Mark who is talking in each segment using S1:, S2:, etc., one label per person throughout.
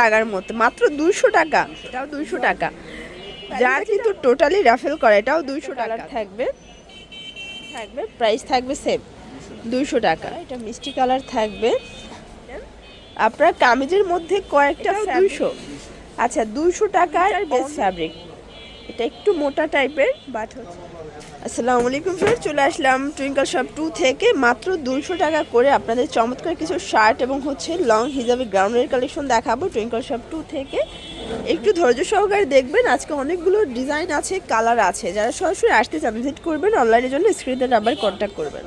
S1: লাগার মতো। মাত্র দুইশো টাকা। এটাও দুইশো টাকা। যা কিন্তু টোটালি রাফেল করা এটাও দুইশো টাকা। থাকবে। থাকবে প্রাইস থাকবে সেম দুইশো টাকা। এটা মিষ্টি কালার থাকবে। আপনার কামিজের মধ্যে কয়েকটা দুইশো। আচ্ছা দুইশো টাকার বেস্ট ফ্যাব্রিক এটা একটু মোটা টাইপের বাট হচ্ছে আসসালামু আলাইকুম স্যার চলে আসলাম টুইঙ্কল শপ টু থেকে। মাত্র দুইশো টাকা করে আপনাদের চমৎকার কিছু শার্ট এবং হচ্ছে লং হিজাবে গ্রাউন্ডের কালেকশন দেখাবো টুইঙ্কল শপ টু থেকে। একটু ধৈর্য সহকারে দেখবেন, আজকে অনেকগুলো ডিজাইন আছে কালার আছে। যারা সরাসরি আসতে চান ভিজিট করবেন অনলাইনের জন্য স্ক্রিনের আবার কন্ট্যাক্ট করবেন।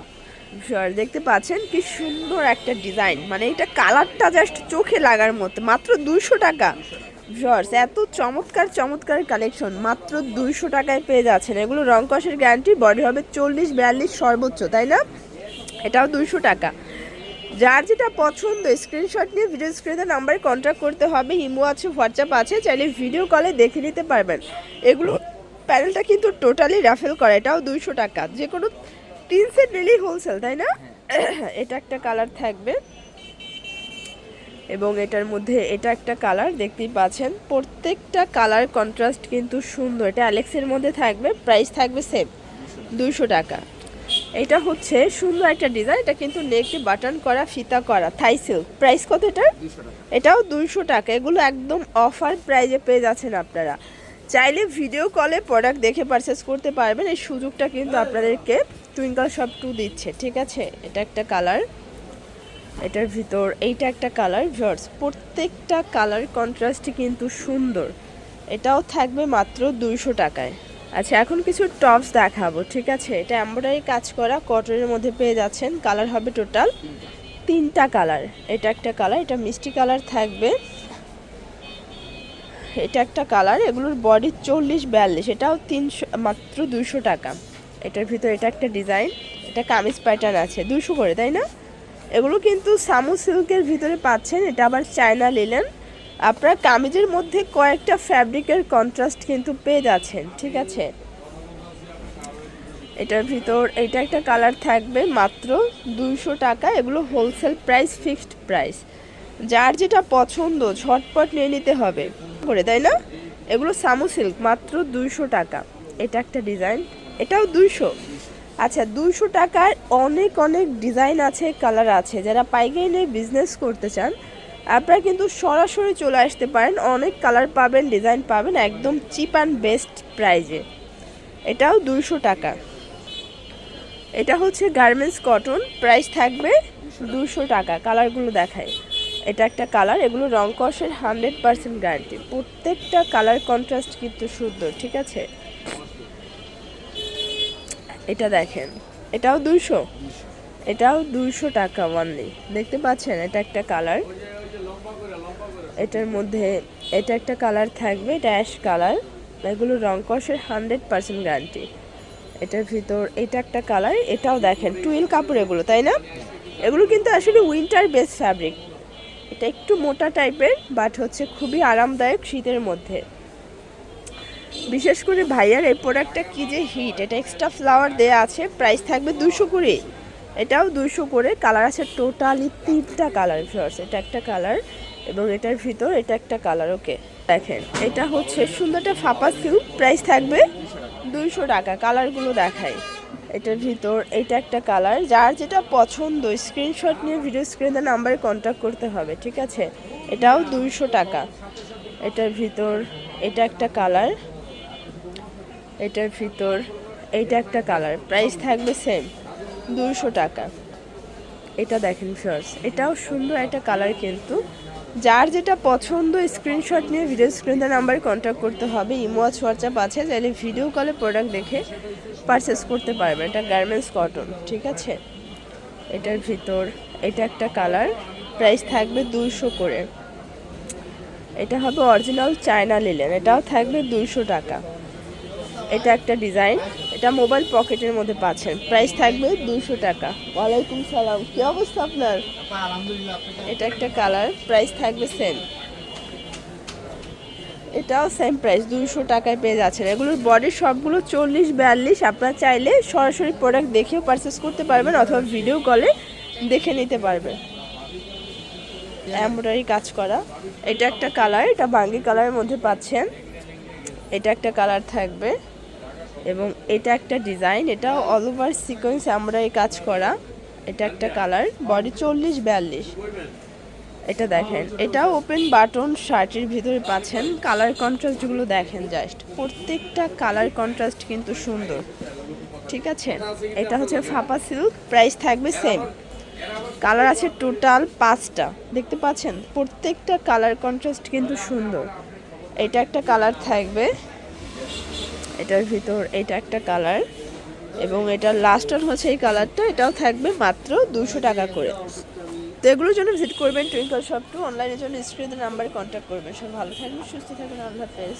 S1: দেখতে পাচ্ছেন কি সুন্দর একটা ডিজাইন মানে এটা কালারটা জাস্ট চোখে লাগার মতো। মাত্র দুইশো টাকা। ভিউয়ার্স এত চমৎকার চমৎকার কালেকশন মাত্র দুইশো টাকায় পেয়ে যাচ্ছেন। এগুলো রং কষের গ্যারান্টি বডি হবে চল্লিশ, বিয়াল্লিশ সর্বোচ্চ, তাই না? এটাও দুইশো টাকা। যার যেটা পছন্দ স্ক্রিনশট নিয়ে ভিডিও স্ক্রিনে নাম্বারে কন্ট্যাক্ট করতে হবে, ইমো আছে হোয়াটসঅ্যাপ আছে, চাইলে ভিডিও কলে দেখে নিতে পারবেন। এগুলো প্যানেলটা কিন্তু টোটালি রাফেল করা, এটাও দুইশো টাকা। যে কোনো তিন সেট নিলেই হোলসেল তাই না? এটা একটা কালার থাকবে। এবং এটার মধ্যে এটা একটা কালার দেখতেই পাচ্ছেন। প্রত্যেকটা কালার কন্ট্রাস্ট কিন্তু সুন্দর। এটা অ্যালেক্সের মধ্যে থাকবে প্রাইস থাকবে সেম দুইশো টাকা। এটা হচ্ছে সুন্দর একটা ডিজাইন এটা কিন্তু নেকে বাটন করা ফিতা করা থাই সিল্ক প্রাইস কত এটার? এটাও দুইশো টাকা। এগুলো একদম অফার প্রাইজে পেয়ে যাচ্ছেন আপনারা। চাইলে ভিডিও কলে প্রোডাক্ট দেখে পারচেস করতে পারবেন। এই সুযোগটা কিন্তু আপনাদেরকে টুইঙ্কল শপ টু দিচ্ছে। ঠিক আছে? এটা একটা কালার এটার ভিতর, এইটা একটা কালার জর্জ প্রত্যেকটা কালার কন্ট্রাস্টই কিন্তু সুন্দর। এটাও থাকবে মাত্র দুইশো টাকায়। আচ্ছা এখন কিছু টপস দেখাবো, ঠিক আছে? এটা এমব্রয়ডারি কাজ করা কটনের মধ্যে পেয়ে যাচ্ছেন। কালার হবে টোটাল তিনটা কালার এটা একটা কালার এটা মিষ্টি কালার থাকবে। এটা একটা কালার এগুলোর বডি চল্লিশ বিয়াল্লিশ, এটাও তিনশো, মাত্র দুইশো টাকা। এটার ভিতর এটা একটা ডিজাইন এটা কামিজ প্যাটার্ন আছে। দুশো করে, তাই না? এগুলো কিন্তু সামু সিল্কের ভিতরে পাচ্ছেন, এটা আবার চায়না লিলেন আপনার কামিজের মধ্যে কয়েকটা ফ্যাব্রিকের কন্ট্রাস্ট কিন্তু পেয়ে যাচ্ছেন, ঠিক আছে? এটার ভিতর এটা একটা কালার থাকবে মাত্র দুইশো টাকা, এগুলো হোলসেল প্রাইস ফিক্সড প্রাইস যার যেটা পছন্দ, ঝটপট নিয়ে নিতে হবে। করে, তাই না? এগুলো সামু সিল্ক, মাত্র দুইশো টাকা। এটা একটা ডিজাইন, এটাও দুইশো। আচ্ছা দুইশো টাকার অনেক অনেক ডিজাইন আছে, কালার আছে। যারা পাইকারি নিয়ে বিজনেস করতে চান, আপনারা কিন্তু সরাসরি চলে আসতে পারেন। অনেক কালার পাবেন, ডিজাইন পাবেন, একদম চিপ অ্যান্ড বেস্ট প্রাইজে এটাও দুইশো টাকা। এটা হচ্ছে গার্মেন্টস কটন প্রাইস থাকবে দুশো টাকা, কালারগুলো দেখায় এটা একটা কালার, এগুলো রং কষের হান্ড্রেড পার্সেন্ট গ্যারান্টি প্রত্যেকটা কালার কন্ট্রাস্ট কিন্তু সুন্দর, ঠিক আছে? এটা দেখেন, এটাও দুইশো। এটাও দুইশো টাকা ওয়ানলি দেখতে পাচ্ছেন, এটা একটা কালার এটার মধ্যে, এটা একটা কালার থাকবে, এটা অ্যাশ কালার এগুলো রং কষের হান্ড্রেড পার্সেন্ট গ্যারান্টি এটার ভিতর, এটা একটা কালার এটাও দেখেন টুইল কাপড় এগুলো, তাই না? এগুলো কিন্তু আসলে উইন্টার বেস ফ্যাব্রিক এটা একটু মোটা টাইপের বাট হচ্ছে খুবই আরামদায়ক শীতের মধ্যে। বিশেষ করে ভাইয়ার এই প্রোডাক্টটা কি যে হিট এটা এক্সট্রা ফ্লাওয়ার দেয়া আছে প্রাইস থাকবে দুশো করে এটাও দুশো করে কালার আছে টোটালি তিনটা কালার ফিওর্স এটা একটা কালার এবং এটার ভিতর এটা একটা কালার ওকে দেখেন, এটা হচ্ছে সুন্দরটা ফাঁপা সিল্ক প্রাইস থাকবে দুইশো টাকা কালারগুলো দেখায় এটার ভিতর এটা একটা কালার যার যেটা পছন্দ স্ক্রিনশট নিয়ে ভিডিও স্ক্রিনে নাম্বারে কন্ট্যাক্ট করতে হবে, ঠিক আছে? এটাও দুইশো টাকা। এটার ভিতর এটা একটা কালার এটার ভিতর, এইটা একটা কালার প্রাইস থাকবে সেম দুশো টাকা। এটা দেখেন ফার্স এটাও সুন্দর একটা কালার কিন্তু। যার যেটা পছন্দ স্ক্রিনশট নিয়ে ভিডিও স্ক্রিনের নাম্বারে কন্ট্যাক্ট করতে হবে, ইমো হোয়াটসঅ্যাপ আছে, চাইলে ভিডিও কলে প্রোডাক্ট দেখে পারচেস করতে পারবেন। এটা গার্মেন্টস কটন ঠিক আছে? এটার ভিতর, এটা একটা কালার প্রাইস থাকবে দুইশো করে। এটা হবে অরিজিনাল চায়না লিলেন এটাও থাকবে দুইশো টাকা। এটা একটা ডিজাইন। এটা মোবাইল পকেটের মধ্যে পাচ্ছেন। প্রাইস থাকবে দুশো টাকা। ওয়ালাইকুম সালাম। কি অবস্থা আপনার? এটা একটা কালার। প্রাইস থাকবে সেম এটাও সেম প্রাইস দুইশো টাকায় পেয়ে যাচ্ছেন। এগুলোর বডি সবগুলো চল্লিশ, বিয়াল্লিশ। আপনার চাইলে সরাসরি প্রোডাক্ট দেখেও পারচেস করতে পারবেন অথবা ভিডিও কলে দেখে নিতে পারবেন। এমব্রয়ডারি কাজ করা। এটা একটা কালার। এটা বাঙ্গি কালারের মধ্যে পাচ্ছেন। এটা একটা কালার থাকবে। এবং এটা একটা ডিজাইন, এটা অল ওভার সিকোয়েন্স এমব্রয়ডারি কাজ করা। এটা একটা কালার বডি চল্লিশ, বিয়াল্লিশ। এটা দেখেন, এটাও ওপেন বাটন শার্টের ভিতরে পাচ্ছেন। কালার কন্ট্রাস্টগুলো দেখেন জাস্ট প্রত্যেকটা কালার কন্ট্রাস্ট কিন্তু সুন্দর। ঠিক আছে? এটা হচ্ছে ফাপা সিল্ক প্রাইস থাকবে সেম কালার আছে টোটাল পাঁচটা। দেখতে পাচ্ছেন? প্রত্যেকটা কালার কন্ট্রাস্ট কিন্তু সুন্দর। এটা একটা কালার থাকবে। এটার ভিতর এটা একটা কালার এবং এটার লাস্ট অন হচ্ছে এই কালারটা, এটাও থাকবে মাত্র দুশো টাকা করে। তো এগুলোর জন্য ভিজিট করবেন টুইঙ্কল শপ টু অনলাইনের জন্য স্ক্রিনের নাম্বারে কন্ট্যাক্ট করবেন। সব ভালো থাকবেন, সুস্থ থাকবেন, আল্লাহ হাফেজ।